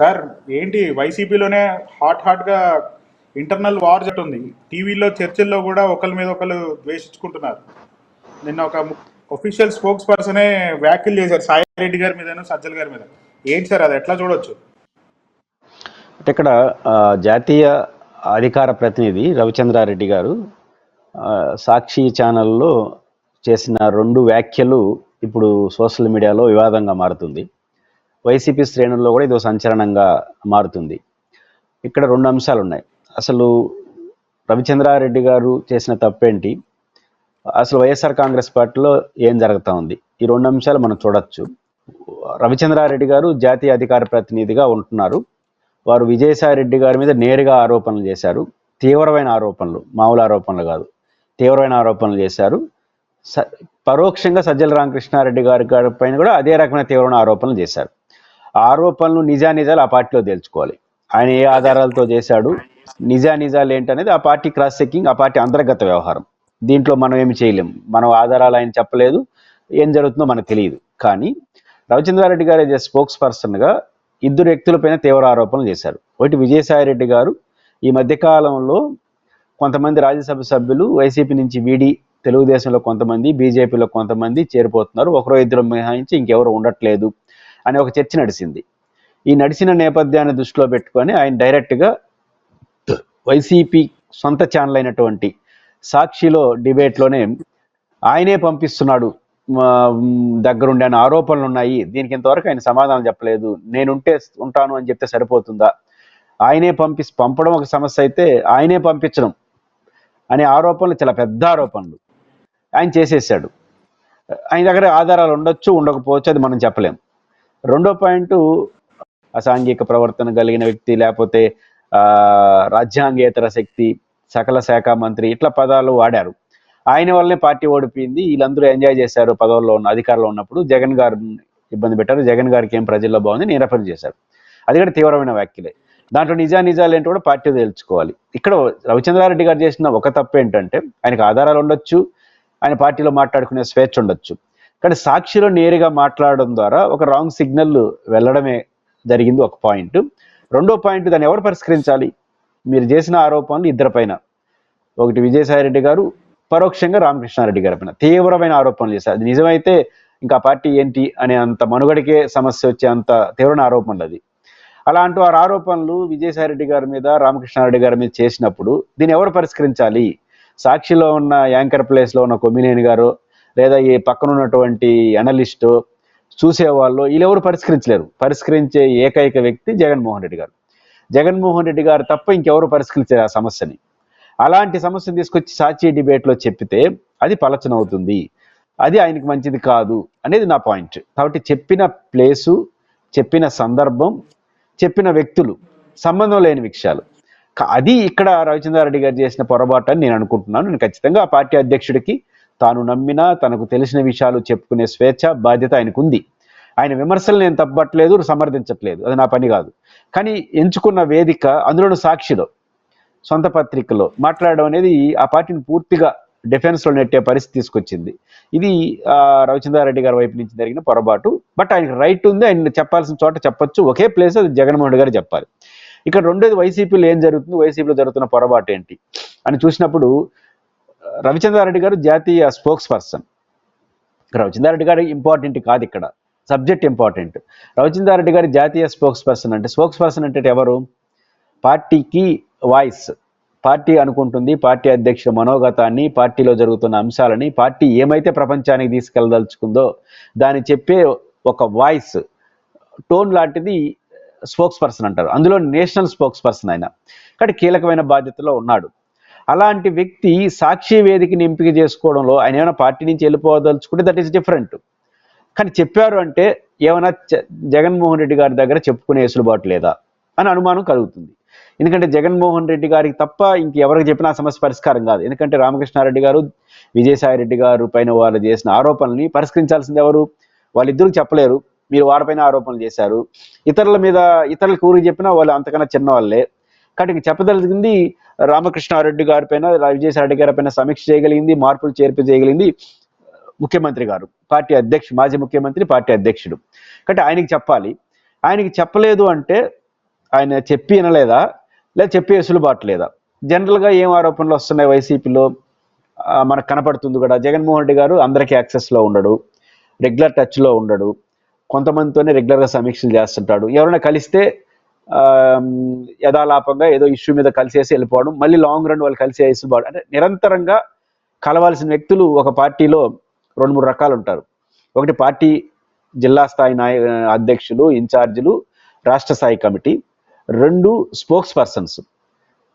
Sir ఏంటి వైసీపీలోనే hot హాట్గా ఇంటర్నల్ వార్ జరుగుతుంది టీవీలో చర్చల్లో కూడా ఒకరి మీద ఒకరు ద్వేషించుకుంటున్నారు. నిన్న ఒక ఒఫీషియల్ స్పోక్స్ పర్సనే వ్యాఖ్యలు చేశారు సాయి రెడ్డి గారి మీద సజ్జల్ గారి మీద. ఏంటి సార్ అది? ఎట్లా చూడొచ్చు? అంటే ఇక్కడ జాతీయ అధికార ప్రతినిధి రవిచంద్రారెడ్డి గారు సాక్షి ఛానల్లో చేసిన రెండు వ్యాఖ్యలు ఇప్పుడు సోషల్ మీడియాలో వివాదంగా మారుతుంది. వైసీపీ శ్రేణుల్లో కూడా ఇది సంచలనంగా మారుతుంది. ఇక్కడ రెండు అంశాలు ఉన్నాయి అసలు రవిచంద్రారెడ్డి గారు చేసిన తప్పేంటి? అసలు వైఎస్ఆర్ కాంగ్రెస్ పార్టీలో ఏం జరుగుతూ ఉంది? ఈ రెండు అంశాలు మనం చూడొచ్చు. రవిచంద్రారెడ్డి గారు జాతీయ అధికార ప్రతినిధిగా ఉంటున్నారు. వారు విజయసాయి రెడ్డి గారి మీద నేరుగా ఆరోపణలు చేశారు. తీవ్రమైన ఆరోపణలు మామూలు ఆరోపణలు కాదు. తీవ్రమైన ఆరోపణలు చేశారు. స పరోక్షంగా సజ్జల రామకృష్ణారెడ్డి గారి గారి పైన కూడా అదే రకమైన తీవ్రమైన ఆరోపణలు చేశారు. ఆరోపణలు నిజానిజాలు ఆ పార్టీలో తేల్చుకోవాలి. ఆయన ఏ ఆధారాలతో చేశాడు నిజానిజాలు ఏంటనేది ఆ పార్టీ క్రాస్ చెక్కింగ్ ఆ పార్టీ అంతర్గత వ్యవహారం. దీంట్లో మనం ఏమి చేయలేం. మనం ఆధారాలు ఆయన చెప్పలేదు ఏం జరుగుతుందో మనకు తెలియదు. కానీ రవిచంద్రారెడ్డి గారు స్పోక్స్ పర్సన్గా ఇద్దరు వ్యక్తులపైన తీవ్ర ఆరోపణలు చేశారు. ఒకటి విజయసాయి రెడ్డి గారు ఈ మధ్యకాలంలో కొంతమంది రాజ్యసభ సభ్యులు వైసీపీ నుంచి వీడి తెలుగుదేశంలో కొంతమంది బీజేపీలో కొంతమంది చేరిపోతున్నారు. ఒకరో ఇద్దరు మినహాయించి ఇంకెవరు ఉండట్లేదు. అనే ఒక చర్చ నడిచింది ఈ నడిచిన నేపథ్యాన్ని దృష్టిలో పెట్టుకొని ఆయన డైరెక్ట్గా వైసీపీ సొంత ఛానల్ అయినటువంటి సాక్షిలో డిబేట్లోనే ఆయనే పంపిస్తున్నాడు. మా, దగ్గరుండి ఆరోపణలు ఉన్నాయి. దీనికి ఇంతవరకు ఆయన సమాధానం చెప్పలేదు. నేనుంటే ఉంటాను అని చెప్తే సరిపోతుందా? ఆయనే పంపి పంపడం ఒక సమస్య అయితే ఆయనే పంపించడం అనే ఆరోపణలు చాలా పెద్ద ఆరోపణలు. ఆయన చేసేసాడు. ఆయన దగ్గర ఆధారాలు ఉండొచ్చు ఉండకపోవచ్చు అది మనం చెప్పలేం. రెండో పాయింట్ అసాంఘిక ప్రవర్తన కలిగిన వ్యక్తి లేకపోతే రాజ్యాంగేతర శక్తి సకల శాఖ మంత్రి ఇట్లా పదాలు వాడారు. ఆయన వల్లనే పార్టీ ఓడిపోయింది. వీళ్ళందరూ ఎంజాయ్ చేశారు పదవుల్లో ఉన్న అధికారంలో ఉన్నప్పుడు. జగన్ గారు ఇబ్బంది పెట్టారు. జగన్ గారికి ఏం ప్రజల్లో బాగుంది నేను రెఫర్ చేశారు. అది కూడా తీవ్రమైన వ్యాఖ్యలే. దాంట్లో నిజా నిజాలు ఏంటో కూడా పార్టీ తెలుసుకోవాలి ఇక్కడ రవిచంద్రారెడ్డి గారు చేసిన ఒక తప్పు ఏంటంటే ఆయనకు ఆధారాలు ఉండొచ్చు. ఆయన పార్టీలో మాట్లాడుకునే స్వేచ్ఛ ఉండొచ్చు. కానీ సాక్షిలో నేరుగా మాట్లాడడం ద్వారా ఒక రాంగ్ సిగ్నల్ వెళ్ళడమే జరిగింది ఒక పాయింట్. రెండో పాయింట్ దాన్ని ఎవరు పరిష్కరించాలి? మీరు చేసిన ఆరోపణలు ఇద్దరి పైన. ఒకటి విజయసాయిరెడ్డి గారు పరోక్షంగా రామకృష్ణారెడ్డి గారి పైన. తీవ్రమైన ఆరోపణలు చేశారు. అది నిజమైతే ఇంకా పార్టీ ఏంటి అనే అంత మనుగడకే సమస్య వచ్చే అంత తీవ్రమైన ఆరోపణలు అది. అలాంటి వారి ఆరోపణలు విజయసాయిరెడ్డి గారి మీద రామకృష్ణారెడ్డి గారి మీద చేసినప్పుడు దీన్ని ఎవరు పరిష్కరించాలి? సాక్షిలో ఉన్న యాంకర్ ప్లేస్లో ఉన్న కొమ్మినేని గారు లేదా ఈ పక్కన ఉన్నటువంటి అనలిస్టు చూసేవాళ్ళు వీళ్ళెవరు పరిష్కరించలేరు. పరిష్కరించే ఏకైక వ్యక్తి జగన్మోహన్ రెడ్డి గారు. జగన్మోహన్ రెడ్డి గారు తప్ప ఇంకెవరు పరిష్కరించారు ఆ సమస్యని. అలాంటి సమస్యను తీసుకొచ్చి సాక్షి డిబేట్లో చెప్పితే అది పలచనవుతుంది. అది ఆయనకి మంచిది కాదు అనేది నా పాయింట్ కాబట్టి చెప్పిన ప్లేసు చెప్పిన సందర్భం చెప్పిన వ్యక్తులు సంబంధం లేని విషయాలు. అది ఇక్కడ రవిచంద్రారెడ్డి గారు చేసిన పొరపాటు అని నేను అనుకుంటున్నాను. నేను ఖచ్చితంగా ఆ పార్టీ అధ్యక్షుడికి తాను నమ్మిన తనకు తెలిసిన విషయాలు చెప్పుకునే స్వేచ్ఛ బాధ్యత ఆయనకు ఉంది ఆయన విమర్శలు నేను తప్పట్లేదు సమర్థించట్లేదు. అది నా పని కాదు. కానీ ఎంచుకున్న వేదిక అందులోనూ సాక్షిలో సొంత పత్రికలో మాట్లాడడం అనేది ఆ పార్టీని పూర్తిగా డిఫెన్స్లో నెట్టే పరిస్థితి తీసుకొచ్చింది. ఇది ఆ, రవిచంద్రారెడ్డి గారి వైపు నుంచి జరిగిన పొరపాటు. బట్ ఆయనకి రైట్ ఉంది. ఆయన చెప్పాల్సిన చోట చెప్పొచ్చు. ఒకే ప్లేస్ అది జగన్మోహన్ రెడ్డి గారు చెప్పాలి. ఇక్కడ రెండోది వైసీపీలో ఏం జరుగుతుంది వైసీపీలో జరుగుతున్న పొరపాటు ఏంటి అని చూసినప్పుడు రవిచంద్రారెడ్డి గారు జాతీయ స్పోక్స్ పర్సన్ రవిచంద్రారెడ్డి గారు ఇంపార్టెంట్ కాదు ఇక్కడ. సబ్జెక్ట్ ఇంపార్టెంట్ రవిచంద్రారెడ్డి గారి జాతీయ స్పోక్స్ పర్సన్ అంటే స్పోక్స్ పర్సన్ అంటే ఎవరు? పార్టీకి వాయిస్ పార్టీ అనుకుంటుంది పార్టీ అధ్యక్షుల మనోగతాన్ని పార్టీలో జరుగుతున్న అంశాలని పార్టీ ఏమైతే ప్రపంచానికి తీసుకెళ్ళదలుచుకుందో దాన్ని చెప్పే ఒక వాయిస్ టోన్ లాంటిది స్పోక్స్ పర్సన్ అంటారు. అందులో నేషనల్ స్పోక్స్ పర్సన్ ఆయన. కానీ కీలకమైన బాధ్యతలో ఉన్నాడు. అలాంటి వ్యక్తి సాక్షి వేదికని ఎంపిక చేసుకోవడంలో ఆయన ఏమైనా పార్టీ నుంచి వెళ్ళిపోదలుచుకుంటే దట్ ఈస్ డిఫరెంట్ కానీ చెప్పారు అంటే ఏమైనా జ- జగన్మోహన్ రెడ్డి గారి దగ్గర చెప్పుకునే వెసులుబాటు లేదా అని అనుమానం కలుగుతుంది. ఎందుకంటే జగన్మోహన్ రెడ్డి గారికి తప్ప ఇంకెవరికి చెప్పినా ఆ సమస్య పరిష్కారం కాదు. ఎందుకంటే రామకృష్ణారెడ్డి గారు విజయసాయి రెడ్డి గారు పైన వాళ్ళు చేసిన ఆరోపణల్ని పరిష్కరించాల్సింది ఎవరు? వాళ్ళిద్దరూ చెప్పలేరు. మీరు వారిపైన ఆరోపణలు చేశారు. ఇతరుల మీద ఇతరులకు ఊరికి చెప్పినా వాళ్ళు అంతకన్నా చిన్నవాళ్ళే. కాబట్టి చెప్పదలిగింది రామకృష్ణారెడ్డి గారి పైన విజయసాయి గారి పైన సమీక్ష చేయగలిగింది మార్పులు చేర్పు చేయగలిగింది ముఖ్యమంత్రి గారు పార్టీ అధ్యక్షుడు మాజీ ముఖ్యమంత్రి పార్టీ అధ్యక్షుడు. కాబట్టి ఆయనకి చెప్పాలి. ఆయనకి చెప్పలేదు అంటే ఆయన చెప్పి వినలేదా? లేదా చెప్పి వెసులుబాటు లేదా? జనరల్గా ఏం ఆరోపణలు వస్తున్నాయి వైసీపీలో? మనకు కనపడుతుంది కూడా. జగన్మోహన్ రెడ్డి గారు అందరికీ యాక్సెస్లో ఉండడు. రెగ్యులర్ టచ్లో ఉండడు. కొంతమందితోనే రెగ్యులర్గా సమీక్షలు చేస్తుంటాడు. ఎవరైనా కలిస్తే యథాలాపంగా ఏదో ఇష్యూ మీద కలిసేసి వెళ్ళిపోవడం మళ్ళీ లాంగ్ రన్ వాళ్ళు కలిసి వెసులుబాటు అంటే నిరంతరంగా కలవాల్సిన వ్యక్తులు ఒక పార్టీలో రెండు మూడు రకాలు ఉంటారు. ఒకటి పార్టీ జిల్లా స్థాయి నాయ అధ్యక్షులు ఇన్ఛార్జీలు రాష్ట్ర స్థాయి కమిటీ. రెండు స్పోక్స్ పర్సన్స్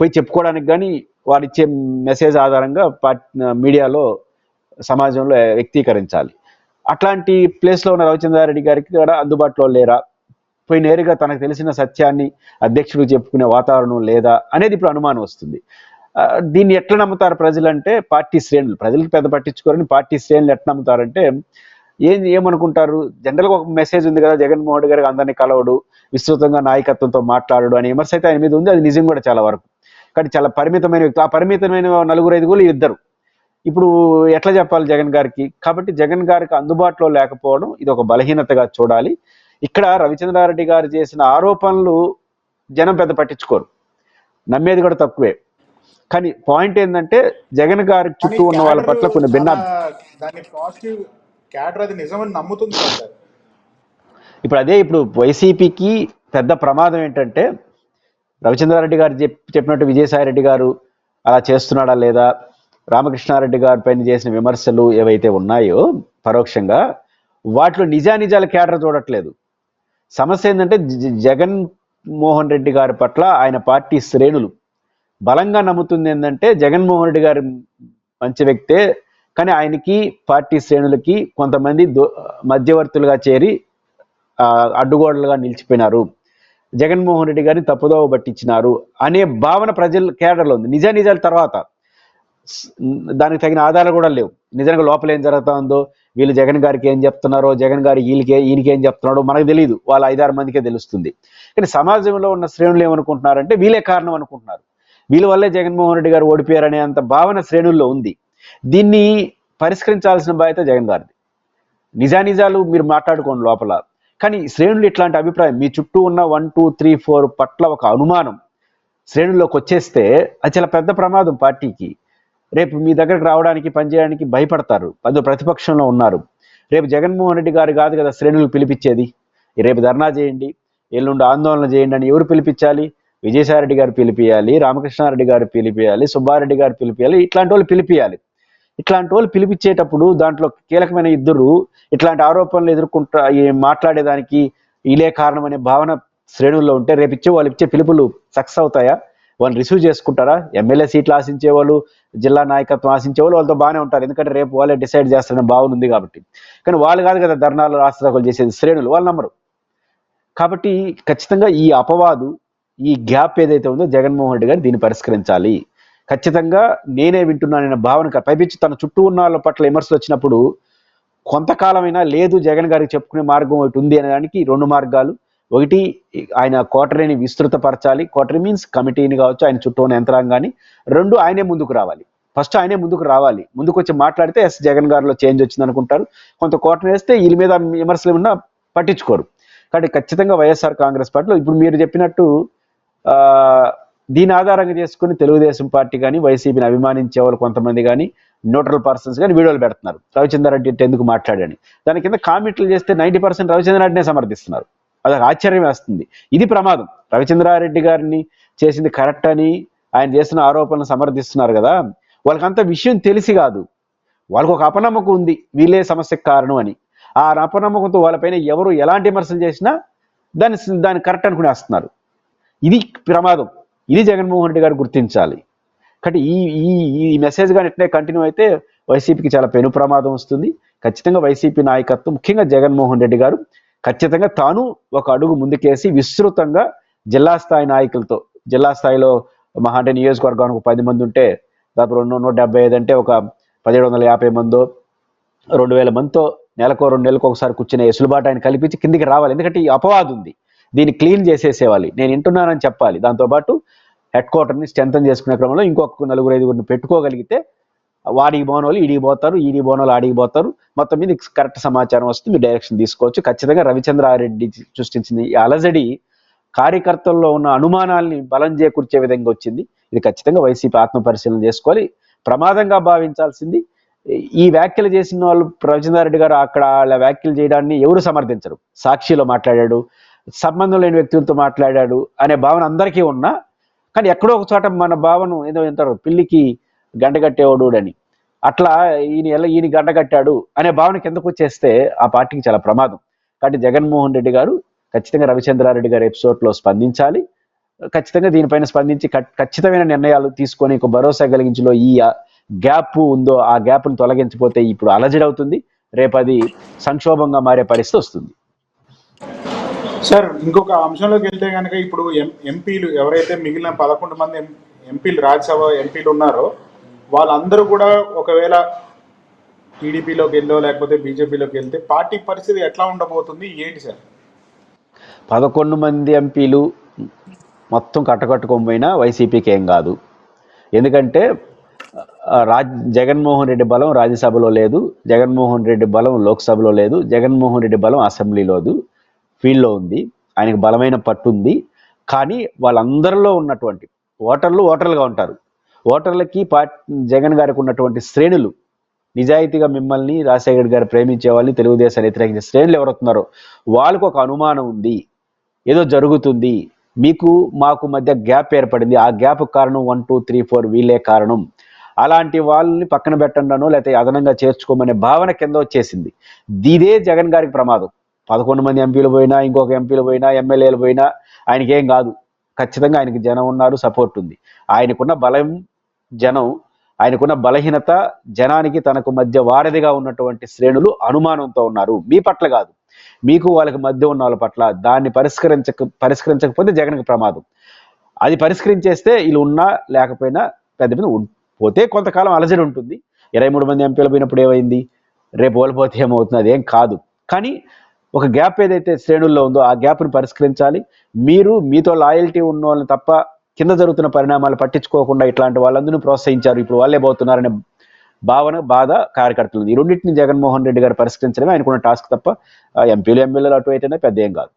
పోయి చెప్పుకోవడానికి కానీ వారు ఇచ్చే మెసేజ్ ఆధారంగా పార్టీ మీడియాలో సమాజంలో వ్యక్తీకరించాలి. అట్లాంటి ప్లేస్లో ఉన్న రవిచంద్రారెడ్డి గారికి కూడా అందుబాటులో లేరా? పోయి నేరుగా తనకు తెలిసిన సత్యాన్ని అధ్యక్షుడు చెప్పుకునే వాతావరణం లేదా అనేది ఇప్పుడు అనుమానం వస్తుంది. దీన్ని ఎట్లా నమ్ముతారు ప్రజలంటే పార్టీ శ్రేణులు. ప్రజలకు పెద్ద పట్టించుకోరని పార్టీ శ్రేణులు ఎట్లా నమ్ముతారంటే ఏం ఏమనుకుంటారు? జనరల్గా ఒక మెసేజ్ ఉంది కదా జగన్మోహన్ రెడ్డి గారికి అందరినీ కలవడు విస్తృతంగా నాయకత్వంతో మాట్లాడడు అనే విమర్శ అయితే ఆయన మీద ఉంది. అది నిజం కూడా చాలా వరకు. కానీ చాలా పరిమితమైన వ్యక్తి ఆ పరిమితమైన నలుగురు ఐదుగురు ఇద్దరు. ఇప్పుడు ఎట్లా చెప్పాలి జగన్ గారికి? కాబట్టి జగన్ గారికి అందుబాటులో లేకపోవడం ఇది ఒక బలహీనతగా చూడాలి. ఇక్కడ రవిచంద్రారెడ్డి గారు చేసిన ఆరోపణలు జనం పెద్ద పట్టించుకోరు. నమ్మేది కూడా తక్కువే. కానీ పాయింట్ ఏంటంటే జగన్ గారి చుట్టూ ఉన్న వాళ్ళ పట్ల కొన్ని భిన్న ఇప్పుడు అదే ఇప్పుడు వైసీపీకి పెద్ద ప్రమాదం ఏంటంటే రవిచంద్రారెడ్డి గారు చెప్ చెప్పినట్టు విజయసాయి రెడ్డి గారు అలా చేస్తున్నాడా లేదా రామకృష్ణారెడ్డి గారి పైన చేసిన విమర్శలు ఏవైతే ఉన్నాయో పరోక్షంగా వాటిలో నిజానిజాల కేడర్ చూడట్లేదు. సమస్య ఏంటంటే జ- జగన్ మోహన్ రెడ్డి గారి పట్ల ఆయన పార్టీ శ్రేణులు. బలంగా నమ్ముతుంది ఏంటంటే జగన్మోహన్ రెడ్డి గారు మంచి వ్యక్తే కానీ ఆయనకి పార్టీ శ్రేణులకి కొంతమంది దో- మధ్యవర్తులుగా చేరి అడ్డుగోడలుగా నిలిచిపోయినారు. జగన్మోహన్ రెడ్డి గారిని తప్పుదోవ పట్టించినారు అనే భావన ప్రజల కేడర్లో ఉంది. నిజ నిజాల తర్వాత. దానికి తగిన ఆధారాలు కూడా లేవు. నిజంగా లోపల ఏం జరుగుతుందో వీళ్ళు జగన్ గారికి ఏం చెప్తున్నారో జగన్ గారు వీళ్ళకి ఈయనకి ఏం చెప్తున్నాడో మనకు తెలియదు వాళ్ళ ఐదారు మందికే తెలుస్తుంది. కానీ సమాజంలో ఉన్న శ్రేణులు ఏమనుకుంటున్నారంటే వీళ్ళే కారణం అనుకుంటున్నారు. వీళ్ళ వల్లే జగన్మోహన్ రెడ్డి గారు ఓడిపోయారనే అంత భావన శ్రేణుల్లో ఉంది. దీన్ని పరిష్కరించాల్సిన బాధ్యత జగన్ గారిది. నిజానిజాలు మీరు మాట్లాడుకోండి లోపల. కానీ శ్రేణులు ఇట్లాంటి అభిప్రాయం మీ చుట్టూ ఉన్న వన్ టూ త్రీ ఫోర్ పట్ల ఒక అనుమానం శ్రేణుల్లోకి వచ్చేస్తే అది చాలా పెద్ద ప్రమాదం పార్టీకి. రేపు మీ దగ్గరకు రావడానికి పనిచేయడానికి భయపడతారు. అది ప్రతిపక్షంలో ఉన్నారు. రేపు జగన్మోహన్ రెడ్డి గారు కాదు కదా శ్రేణులు పిలిపించేది. రేపు ధర్నా చేయండి ఎల్లుండి ఆందోళన చేయండి అని ఎవరు పిలిపించాలి? విజయసాయిరెడ్డి గారు పిలిపియాలి రామకృష్ణారెడ్డి గారు పిలిపియాలి సుబ్బారెడ్డి గారు పిలిపియాలి ఇట్లాంటి వాళ్ళు పిలిపియాలి. ఇట్లాంటి వాళ్ళు పిలిపించేటప్పుడు దాంట్లో కీలకమైన ఇద్దరు ఇట్లాంటి ఆరోపణలు ఎదుర్కొంటా ఈ మాట్లాడేదానికి ఇలే కారణం అనే భావన శ్రేణుల్లో ఉంటే రేపు ఇచ్చే వాళ్ళు ఇచ్చే పిలుపులు సక్సెస్ అవుతాయా? వాళ్ళు రిసీవ్ చేసుకుంటారా? ఎమ్మెల్యే సీట్లు ఆశించే వాళ్ళు జిల్లా నాయకత్వం ఆశించే వాళ్ళు వాళ్ళతో బాగానే ఉంటారు. ఎందుకంటే రేపు వాళ్ళే డిసైడ్ చేస్తారని భావన ఉంది కాబట్టి. కానీ వాళ్ళు కాదు కదా ధర్నాలు రాష్ట్రాలు చేసేది శ్రేణులు. వాళ్ళు నమ్మరు. కాబట్టి ఖచ్చితంగా ఈ అపవాదు ఈ గ్యాప్ ఏదైతే ఉందో జగన్మోహన్ రెడ్డి గారు దీన్ని పరిష్కరించాలి. ఖచ్చితంగా నేనే వింటున్నానన్న భావన పైపించి తన చుట్టూ ఉన్న వాళ్ళ పట్ల విమర్శలు వచ్చినప్పుడు కొంతకాలమైనా లేదు జగన్ గారికి చెప్పుకునే మార్గం ఒకటి ఉంది అనే దానికి రెండు మార్గాలు. ఒకటి ఆయన కోటరీని విస్తృతపరచాలి. కోటరీ మీన్స్ కమిటీని కావచ్చు ఆయన చుట్టూ ఉన్న యంత్రాంగాన్ని. రెండు ఆయనే ముందుకు రావాలి. ఫస్ట్ ఆయనే ముందుకు రావాలి. ముందుకు వచ్చి మాట్లాడితే ఎస్ జగన్ గారిలో చేంజ్ వచ్చింది అనుకుంటారు కొంత కోటరీ వేస్తే వీళ్ళ మీద విమర్శలు ఉన్నా పట్టించుకోరు. కాబట్టి ఖచ్చితంగా వైఎస్ఆర్ కాంగ్రెస్ పార్టీలో ఇప్పుడు మీరు చెప్పినట్టు దీని ఆధారంగా చేసుకుని తెలుగుదేశం పార్టీ కానీ వైసీపీని అభిమానించే వాళ్ళు కొంతమంది కానీ న్యూట్రల్ పర్సన్స్ కానీ వీడియోలు పెడుతున్నారు. రవిచంద్రారెడ్డి అంటే ఎందుకు మాట్లాడని? దాని కింద కామెంట్లు చేస్తే నైంటీ పర్సెంట్ రవిచంద్రారెడ్డినే సమర్థిస్తున్నారు. అదొక ఆశ్చర్యం వేస్తుంది. ఇది ప్రమాదం. రవిచంద్రారెడ్డి గారిని చేసింది కరెక్ట్ అని ఆయన చేసిన ఆరోపణలు సమర్థిస్తున్నారు కదా. వాళ్ళకంత విషయం తెలిసి కాదు. వాళ్ళకు ఒక అపనమ్మకం ఉంది. వీళ్ళే సమస్యకు కారణం అని. ఆ అపనమ్మకంతో వాళ్ళపైన ఎవరు ఎలాంటి విమర్శలు చేసినా దాన్ని దాన్ని కరెక్ట్ అనుకునేస్తున్నారు. ఇది ప్రమాదం. ఇది జగన్మోహన్ రెడ్డి గారు గుర్తించాలి. కాబట్టి ఈ ఈ ఈ మెసేజ్ కానీ ఇట్లే కంటిన్యూ అయితే వైసీపీకి చాలా పెను ప్రమాదం వస్తుంది. ఖచ్చితంగా వైసీపీ నాయకత్వం ముఖ్యంగా జగన్మోహన్ రెడ్డి గారు ఖచ్చితంగా తాను ఒక అడుగు ముందుకేసి విస్తృతంగా జిల్లా స్థాయి నాయకులతో జిల్లా స్థాయిలో మహా అంటే నియోజకవర్గానికి పది మంది ఉంటే దాదాపు రెండు నూట డెబ్బై ఐదు అంటే ఒక పదిహేడు వందల యాభై మందో రెండు వేల మందితో నెలకో రెండు నెలలకు ఒకసారి కూర్చునే ఎసులుబాటు ఆయన కల్పించి కిందికి రావాలి. ఎందుకంటే ఈ అపవాదు ఉంది. దీన్ని క్లీన్ చేసేసేవాలి. నేను వింటున్నానని చెప్పాలి. దాంతోపాటు హెడ్ క్వార్టర్ని స్ట్రెంథన్ చేసుకునే క్రమంలో ఇంకొక నలుగురు ఐదుగురిని పెట్టుకోగలిగితే వాడికి పోని వాళ్ళు ఈడికి పోతారు ఈడి పోని వాళ్ళు ఆడికి పోతారు. మొత్తం మీద కరెక్ట్ సమాచారం వస్తుంది మీరు డైరెక్షన్ తీసుకోవచ్చు. ఖచ్చితంగా రవిచంద్రారెడ్డి సృష్టించింది ఈ అలజడి కార్యకర్తల్లో ఉన్న అనుమానాల్ని బలం చేకూర్చే విధంగా వచ్చింది. ఇది ఖచ్చితంగా వైసీపీ ఆత్మ పరిశీలన చేసుకోవాలి. ప్రమాదంగా భావించాల్సింది ఈ వ్యాఖ్యలు చేసిన వాళ్ళు రవిచంద్రారెడ్డి గారు అక్కడ వాళ్ళ వ్యాఖ్యలు చేయడాన్ని ఎవరు సమర్థించరు? సాక్షిలో మాట్లాడాడు సంబంధం లేని వ్యక్తులతో మాట్లాడాడు అనే భావన అందరికీ ఉన్నా కానీ ఎక్కడో ఒక చోట మన భావన ఏదో అంటారు పిల్లికి గంటగట్టేవాడు అని అట్లా ఈయన ఎలా ఈయన గంటగట్టాడు అనే భావన కిందకు వచ్చేస్తే ఆ పార్టీకి చాలా ప్రమాదం. కాబట్టి జగన్మోహన్ రెడ్డి గారు ఖచ్చితంగా రవిచంద్రారెడ్డి గారి ఎపిసోడ్లో స్పందించాలి. ఖచ్చితంగా దీనిపైన స్పందించి ఖచ్చితమైన నిర్ణయాలు తీసుకొని ఒక భరోసా కలిగించలో ఈ గ్యాప్ ఉందో ఆ గ్యాప్ను తొలగించిపోతే ఇప్పుడు అలజడవుతుంది. రేపు అది సంక్షోభంగా మారే పరిస్థితి వస్తుంది. సార్ ఇంకొక అంశంలోకి వెళ్తే కనుక ఇప్పుడు ఎం ఎంపీలు ఎవరైతే మిగిలిన పదకొండు మంది ఎంపీలు రాజ్యసభ ఎంపీలు ఉన్నారో వాళ్ళందరూ కూడా ఒకవేళ టీడీపీలోకి వెళ్ళో లేకపోతే బీజేపీలోకి వెళ్తే పార్టీ పరిస్థితి ఎట్లా ఉండబోతుంది ఏంటి సార్? పదకొండు మంది ఎంపీలు మొత్తం కట్టకట్టుకోపోయినా వైసీపీకి ఏం కాదు. ఎందుకంటే రాజ్ జగన్మోహన్ రెడ్డి బలం రాజ్యసభలో లేదు జగన్మోహన్ రెడ్డి బలం లోక్సభలో లేదు జగన్మోహన్ రెడ్డి బలం అసెంబ్లీలో ఫీల్డ్లో ఉంది ఆయనకు బలమైన పట్టు ఉంది. కానీ వాళ్ళందరిలో ఉన్నటువంటి ఓటర్లు ఓటర్లుగా ఉంటారు. ఓటర్లకి పార్టీ జగన్ గారికి ఉన్నటువంటి శ్రేణులు నిజాయితీగా మిమ్మల్ని రాజశేఖర్ గారు ప్రేమించే వాళ్ళని తెలుగుదేశాన్ని వ్యతిరేకించే శ్రేణులు ఎవరుతున్నారో వాళ్ళకు ఒక అనుమానం ఉంది. ఏదో జరుగుతుంది. మీకు మాకు మధ్య గ్యాప్ ఏర్పడింది. ఆ గ్యాప్ కారణం వన్ టూ త్రీ ఫోర్ వీళ్ళే కారణం. అలాంటి వాళ్ళని పక్కన పెట్టండానో లేకపోతే అదనంగా చేర్చుకోమనే భావన కింద వచ్చేసింది. ఇదే జగన్ గారికి ప్రమాదం. పదకొండు మంది ఎంపీలు పోయినా ఇంకొక ఎంపీలు పోయినా ఎమ్మెల్యేలు పోయినా ఆయనకేం కాదు. ఖచ్చితంగా ఆయనకి జనం ఉన్నారు సపోర్ట్ ఉంది. ఆయనకున్న బలం జనం ఆయనకున్న బలహీనత జనానికి తనకు మధ్య వారధిగా ఉన్నటువంటి శ్రేణులు అనుమానంతో ఉన్నారు. మీ పట్ల కాదు. మీకు వాళ్ళకి మధ్య ఉన్న వాళ్ళ పట్ల దాన్ని పరిష్కరించక పరిష్కరించకపోతే జగన్కి ప్రమాదం. అది పరిష్కరించేస్తే వీళ్ళు ఉన్నా లేకపోయినా పెద్ద మీద ఉం- పోతే కొంతకాలం అలజడి ఉంటుంది. ఇరవై మూడు మంది ఎంపీలు పోయినప్పుడు ఏమైంది? రేపు ఓలిపోతే ఏమవుతుంది? అదేం కాదు. కానీ ఒక గ్యాప్ ఏదైతే శ్రేణుల్లో ఉందో ఆ గ్యాప్ని పరిష్కరించాలి. మీరు మీతో లాయల్టీ ఉన్న వాళ్ళని తప్ప కింద జరుగుతున్న పరిణామాలు పట్టించుకోకుండా ఇట్లాంటి వాళ్ళందరినీ ప్రోత్సహించారు. ఇప్పుడు వాళ్ళే పోతున్నారనే భావన బాధ కార్యకర్తలు ఈ రెండింటిని జగన్మోహన్ రెడ్డి గారు పరిష్కరించడమే ఆయనకున్న టాస్క్ తప్ప ఎంపీలు ఎమ్మెల్యేలు అటు అయితేనే పెద్ద ఏం కాదు.